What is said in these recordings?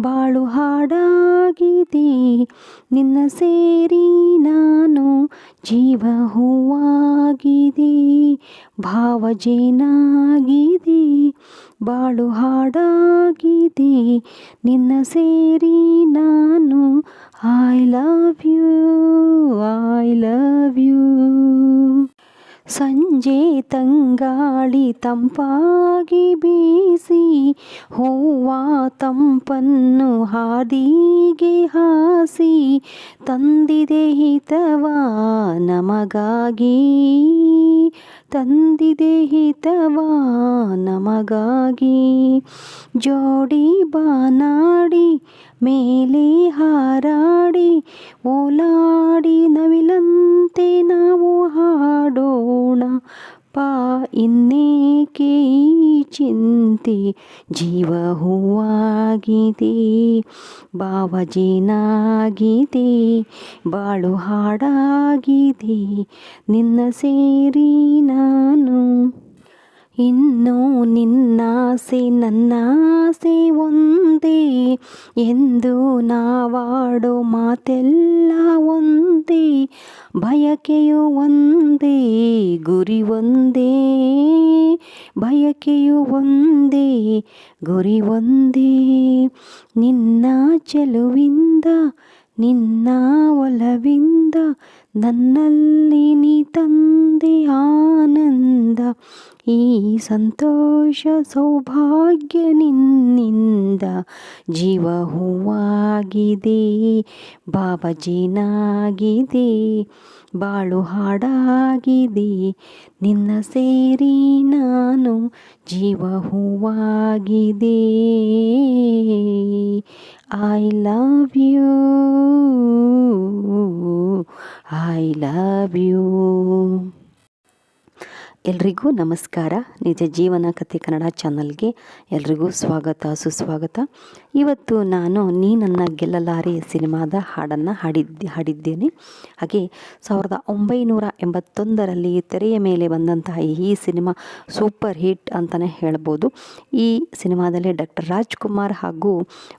ಬಾಳು ಹಾಡಾಗಿದೆ. ನಿನ್ನ ಸೇರಿ ನಾನು ಜೀವ ಹೂವಾಗಿದೆ. ಭಾವಜೇನಾಗಿದೆ. ಬಾಳು ಹಾಡಾಗಿದೆ. ನಿನ್ನ ಸೇರಿ ನಾನು I love you I love you ಸಂಜೆ ತಂಗಾಳಿ ತಂಪಾಗಿ ಬೀಸಿ ಹೂವ ತಂಪನ್ನು ಹಾದಿಗೆ ಹಾಸಿ ತಂದಿದೆ ಹಿತವ ನಮಗಾಗಿ. ತಂದಿದೆ ಹಿತವ ನಮಗಾಗಿ. ಜೋಡಿ ಬಾನಾಡಿ, ಮೇಲೆ ಹಾರಾಡಿ, ಓಲಾಡಿ ಪಾ ಇನ್ನೇಕೆ ಈ ಚಿಂತೆ? ಜೀವ ಹೂವಾಗಿದೆ, ಭಾವಜೇನಾಗಿದೆ, ಬಾಳು ಹಾಡಾಗಿದೆ, ನಿನ್ನ ಸೇರಿ ನಾನು. ಇನ್ನು ನಿನ್ನಾಸೆ ನನ್ನಾಸೆ ಒಂದೇ ಎಂದು ನಾವಾಡೋ ಮಾತೆಲ್ಲ ಒಂದೇ. ಬಯಕೆಯು ಒಂದೇ, ಗುರಿ ಒಂದೇ. ಬಯಕೆಯು ಒಂದೇ, ಗುರಿ ಒಂದೇ. ನಿನ್ನ ಚೆಲುವಿಂದ, ನಿನ್ನ ಒಲವಿಂದ, ನನ್ನಲ್ಲಿ ನೀ ತಂದೆ ಆನಂದ. ಈ ಸಂತೋಷ ಸೌಭಾಗ್ಯ ನಿನ್ನಿಂದ ಜೀವ ಹೂವಾಗಿದೆ ಬಾಬಜಿನಾಗಿದೆ ಬಾಳು ಹಾಡಾಗಿದೆ. ನಿನ್ನ ಸೇರಿ ನಾನು ಜೀವ ಹೂವಾಗಿದೆ. I love you I love you ಎಲ್ರಿಗೂ ನಮಸ್ಕಾರ. ನಿಜ ಜೀವನ ಕಥೆ ಕನ್ನಡ ಚಾನಲ್ಗೆ ಎಲ್ರಿಗೂ ಸ್ವಾಗತ, ಸುಸ್ವಾಗತ. ಇವತ್ತು ನಾನು ನೀ ನನ್ನ ಗೆಲ್ಲಲಾರೆ ಸಿನಿಮಾದ ಹಾಡನ್ನು ಹಾಡಿದ್ದೆ, ಹಾಡಿದ್ದೇನೆ. ಹಾಗೆ ಸಾವಿರದ ಒಂಬೈನೂರ ಎಂಬತ್ತೊಂದರಲ್ಲಿ ತೆರೆಯ ಮೇಲೆ ಬಂದಂತಹ ಈ ಸಿನಿಮಾ ಸೂಪರ್ ಹಿಟ್ ಅಂತಲೇ ಹೇಳ್ಬೋದು. ಈ ಸಿನಿಮಾದಲ್ಲಿ ಡಾಕ್ಟರ್ ರಾಜ್ಕುಮಾರ್ ಹಾಗೂ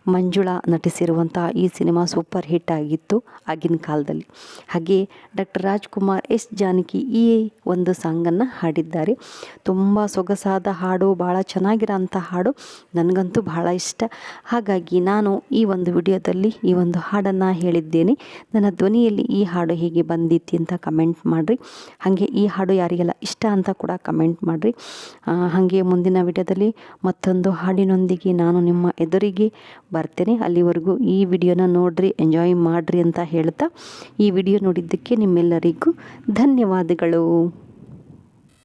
ಮಂಜುಳಾ ನಟಿಸಿರುವಂತಹ ಈ ಸಿನಿಮಾ ಸೂಪರ್ ಹಿಟ್ ಆಗಿತ್ತು ಆಗಿನ ಕಾಲದಲ್ಲಿ. ಹಾಗೆ ಡಾಕ್ಟರ್ ರಾಜ್ಕುಮಾರ್ ಎಸ್ ಜಾನಕಿ ಈ ಒಂದು ಸಾಂಗನ್ನು ಹಾಡಿದ್ದಾರೆ ತುಂಬ ಸೊಗಸಾದ ಹಾಡು ಭಾಳ ಚೆನ್ನಾಗಿರೋಂಥ ಹಾಡು ನನಗಂತೂ ಬಹಳ ಇಷ್ಟ. ಹಾಗಾಗಿ ನಾನು ಈ ಒಂದು ವಿಡಿಯೋದಲ್ಲಿ ಈ ಒಂದು ಹಾಡನ್ನು ಹೇಳಿದ್ದೇನೆ. ನನ್ನ ಧ್ವನಿಯಲ್ಲಿ ಈ ಹಾಡು ಹೇಗೆ ಬಂದಿತ್ತು ಅಂತ ಕಮೆಂಟ್ ಮಾಡಿರಿ. ಹಾಗೆ ಈ ಹಾಡು ಯಾರಿಗೆಲ್ಲ ಇಷ್ಟ ಅಂತ ಕೂಡ ಕಮೆಂಟ್ ಮಾಡಿರಿ. ಹಾಗೆ ಮುಂದಿನ ವಿಡಿಯೋದಲ್ಲಿ ಮತ್ತೊಂದು ಹಾಡಿನೊಂದಿಗೆ ನಾನು ನಿಮ್ಮ ಎದುರಿಗೆ ಬರ್ತೇನೆ. ಅಲ್ಲಿವರೆಗೂ ಈ ವಿಡಿಯೋನ ನೋಡಿರಿ, ಎಂಜಾಯ್ ಮಾಡಿರಿ ಅಂತ ಹೇಳ್ತಾ ಈ ವಿಡಿಯೋ ನೋಡಿದ್ದಕ್ಕೆ ನಿಮ್ಮೆಲ್ಲರಿಗೂ ಧನ್ಯವಾದಗಳು.